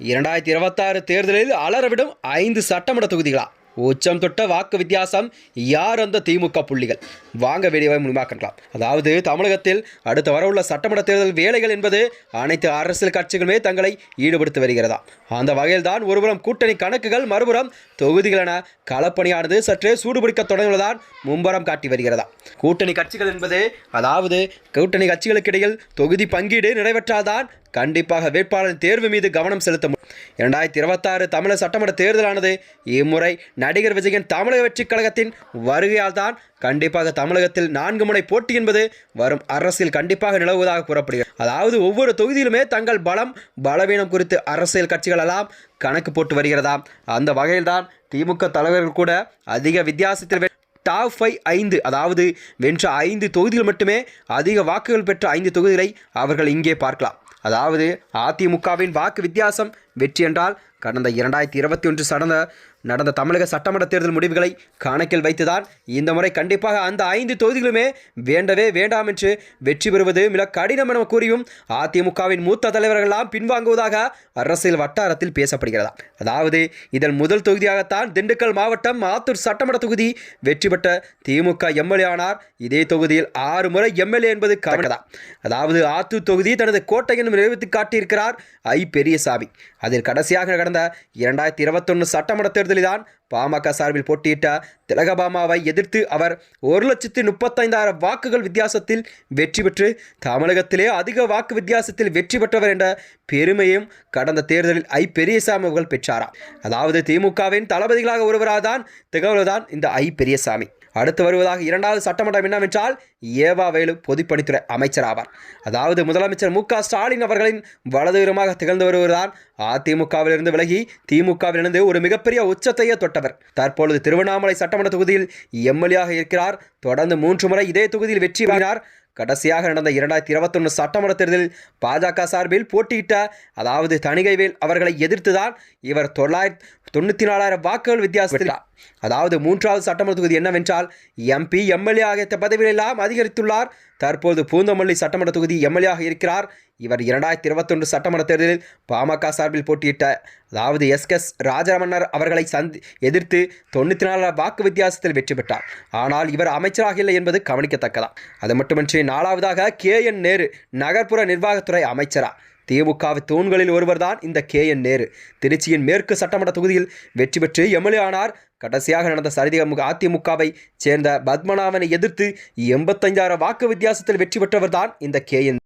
இரண்டாயிரத்தி இருபத்தாறு தேர்தலில் அலறவிடும் ஐந்து சட்டமன்ற தொகுதிகளா? உச்சம் தொட்ட வாக்கு வித்தியாசம் யார் அந்த திமுக புள்ளிகள்? வாங்க வீடியோவை முன்பாக்கலாம் அதாவது தமிழகத்தில் அடுத்து வரவுள்ள சட்டமன்ற தேர்தல் வேலைகள் என்பது அனைத்து அரசியல் கட்சிகளுமே தங்களை ஈடுபடுத்தி வருகிறதா? அந்த வகையில்தான் ஒருபுறம் கூட்டணி கணக்குகள் மறுபுறம் தொகுதிகள் என களப்பணியானது சற்றே சூடுபிடிக்க தொடங்குவதுதான் மும்பரம் காட்டி வருகிறதா? கூட்டணி கட்சிகள் என்பது அதாவது கூட்டணி கட்சிகளுக்கு இடையில் தொகுதி பங்கீடு நிறைவேற்றால்தான் கண்டிப்பாக வேட்பாளரின் தேர்வு மீது கவனம் செலுத்த முடியும் இரண்டாயிரத்தி இருபத்தாறு தமிழக சட்டமன்ற தேர்தலானது இம்முறை நடிகர் விஜயன் தமிழக வெற்றிக் கழகத்தின் வருகையால் தான் கண்டிப்பாக தமிழகத்தில் நான்கு முனை போட்டி என்பது வரும் அரசியல் கண்டிப்பாக நிலவுவதாக கூறப்படுகிறது. அதாவது ஒவ்வொரு தொகுதியிலுமே தங்கள் பலம் பலவீனம் குறித்து அரசியல் கட்சிகள் எல்லாம் கணக்கு போட்டு வருகிறதாம் அந்த வகையில்தான் திமுக தலைவர்கள் கூட அதிக வித்தியாசத்தில் டாப் ஃபைவ் ஐந்து அதாவது வென்ற ஐந்து தொகுதிகள் மட்டுமே அதிக வாக்குகள் பெற்ற ஐந்து தொகுதிகளை அவர்கள் இங்கே பார்க்கலாம். அதாவது அதிமுகவின் வாக்கு வித்தியாசம் வெற்றி என்றால் கடந்த இரண்டாயிரத்தி இருபத்தி ஒன்று சடந்த நடந்த தமிழக சட்டமன்ற தேர்தல் முடிவுகளை கணக்கில் வைத்துதான் இந்த முறை கண்டிப்பாக அந்த ஐந்து தொகுதிகளுமே வேண்டவே வேண்டாம் என்று வெற்றி பெறுவது மிக கடினம் என கூறியும் அதிமுகவின் மூத்த தலைவர்களெல்லாம் பின்வாங்குவதாக அரசியல் வட்டாரத்தில் பேசப்படுகிறதா. அதாவது இதன் முதல் தொகுதியாகத்தான் திண்டுக்கல் மாவட்டம் ஆத்தூர் சட்டமன்ற தொகுதி வெற்றி பெற்ற திமுக எம்எல்ஏ ஆனார். இதே தொகுதியில் ஆறு முறை எம்எல்ஏ என்பது கவனதா அதாவது ஆத்தூர் தொகுதி தனது கோட்டை என்று நிரூபித்து காட்டியிருக்கிறார் ஐ பெரியசாமி. அதில் கடைசியாக கடந்த இரண்டாயிரத்தி இருபத்தொன்று சட்டமன்ற தேர்தலில் தான் பாமக சார்பில் போட்டியிட்ட திலகபாமாவை எதிர்த்து அவர் ஒரு லட்சத்து முப்பத்தைந்தாயிரம் வாக்குகள் வித்தியாசத்தில் வெற்றி பெற்று தமிழகத்திலே அதிக வாக்கு வித்தியாசத்தில் வெற்றி பெற்றவர் என்ற பெருமையும் கடந்த தேர்தலில் ஐ பெரியசாமி அவர்கள் பெற்றாராம். அதாவது திமுகவின் தளபதிகளாக ஒருவராக திகழ்வதுதான் இந்த ஐ பெரியசாமி அடுத்து வருவதாக இரண்டாவது சட்டமன்றம் என்னவென்றால் ஏவா வேலு பொதுப்பணித்துறை அமைச்சர் ஆவார் அதாவது முதலமைச்சர் மு க ஸ்டாலின் அவர்களின் வலதுகரமாக திகழ்ந்து வருவதுதான் அதிமுகவிலிருந்து விலகி திமுகவிலிருந்து ஒரு மிகப்பெரிய உச்சத்தையே தொட்டவர். தற்பொழுது திருவண்ணாமலை சட்டமன்ற தொகுதியில் எம்எல்ஏயாக இருக்கிறார். தொடர்ந்து மூன்று முறை இதே தொகுதியில் வெற்றி பெறினார் கடைசியாக நடந்த இரண்டாயிரத்தி இருபத்தொன்று சட்டமன்ற தேர்தலில் பாஜக சார்பில் போட்டியிட்ட அதாவது தணிகைவேல் அவர்களை எதிர்த்துதான் இவர் தொள்ளாயிரத்தி தொண்ணூற்றி நாலாயிரம் வாக்குகள் வித்தியாசத்தில் அதாவது மூன்றாவது சட்டமன்ற தொகுதி என்னவென்றால் எம்பி எம்எல்ஏ ஆகிய பதவிகளெல்லாம் அதிகரித்துள்ளார். தற்போது பூந்தமல்லி சட்டமன்ற தொகுதி எம்எல்ஏ ஆக இருக்கிறார். இவர் இரண்டாயிரத்தி இருபத்தொன்று சட்டமன்ற தேர்தலில் பாமக சார்பில் போட்டியிட்ட அதாவது எஸ். எஸ். ராஜரமன்னர் அவர்களை சந்தி எதிர்த்து தொண்ணூற்றி நாலு வாக்கு வித்தியாசத்தில் வெற்றி பெற்றார். ஆனால் இவர் அமைச்சராக இல்லை என்பது கவனிக்கத்தக்கதா? அது மட்டுமின்றி நாலாவதாக கே. என். நேரு நகர்ப்புற நிர்வாகத்துறை அமைச்சரா. திமுக தூண்களில் ஒருவர்தான் இந்த கே. என். நேரு. திருச்சியின் மேற்கு சட்டமன்ற தொகுதியில் வெற்றி பெற்று எம்எல்ஏ ஆனார். கடைசியாக நடந்த சரிதிக அதிமுகவை சேர்ந்த பத்மநாபனை எதிர்த்து எண்பத்தஞ்சாயிரம் வாக்கு வித்தியாசத்தில் வெற்றி பெற்றவர் தான் இந்த கே. என்.